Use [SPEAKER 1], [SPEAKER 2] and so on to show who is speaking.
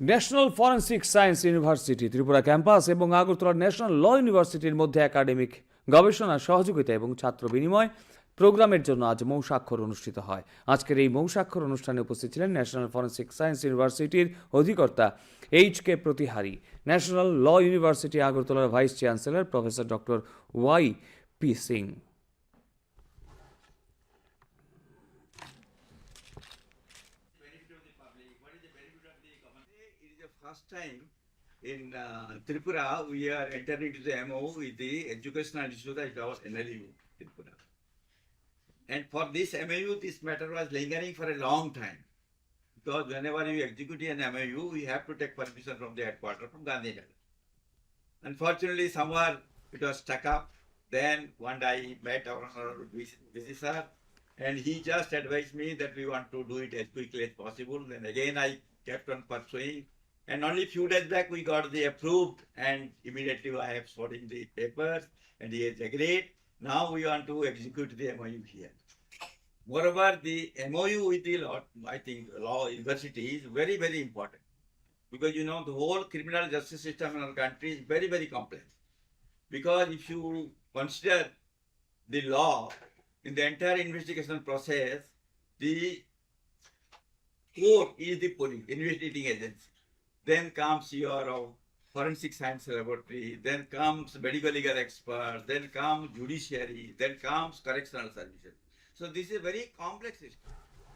[SPEAKER 1] National forensic science university Tripura campus এবং Agartala national ল ইউনিভার্সিটির মধ্যে একাডেমিক গবেষণা, সহযোগিতা এবং ছাত্র বিনিময় প্রোগ্রামের জন্য আজ মৌ স্বাক্ষর অনুষ্ঠিত হয়। আজকের এই মৌ স্বাক্ষর অনুষ্ঠানে উপস্থিত ছিলেন ন্যাশনাল ফরেন্সিক সায়েন্স ইউনিভার্সিটির অধিকর্তা H K Pratihari. National law university আগরতলার vice chancellor professor doctor Y P Singh
[SPEAKER 2] first time in uh, Tripura we are entering into the MOU with the Educational Institute that was NLU Tripura. And for this MOU, this matter was lingering for a long time. Because whenever you execute an MOU, we have to take permission from the headquarters from Gandhinagar. Unfortunately, somewhere it was stuck up. Then one day I met our VC sir, and he just advised me that we want to do it as quickly as possible. Then again I kept on pursuing. And only few days back we got the approved, and immediately I have sought in the papers, and he has agreed. Now we want to execute the MOU here. Moreover, the MOU with the law, I think law university is very very important because you know the whole criminal justice system in our country is very very complex. Because if you consider the law in the entire investigation process, the court is the police investigating agency. Then comes your forensic science laboratory, then comes medical legal expert, then comes judiciary, then comes correctional services. So this is a very complex system.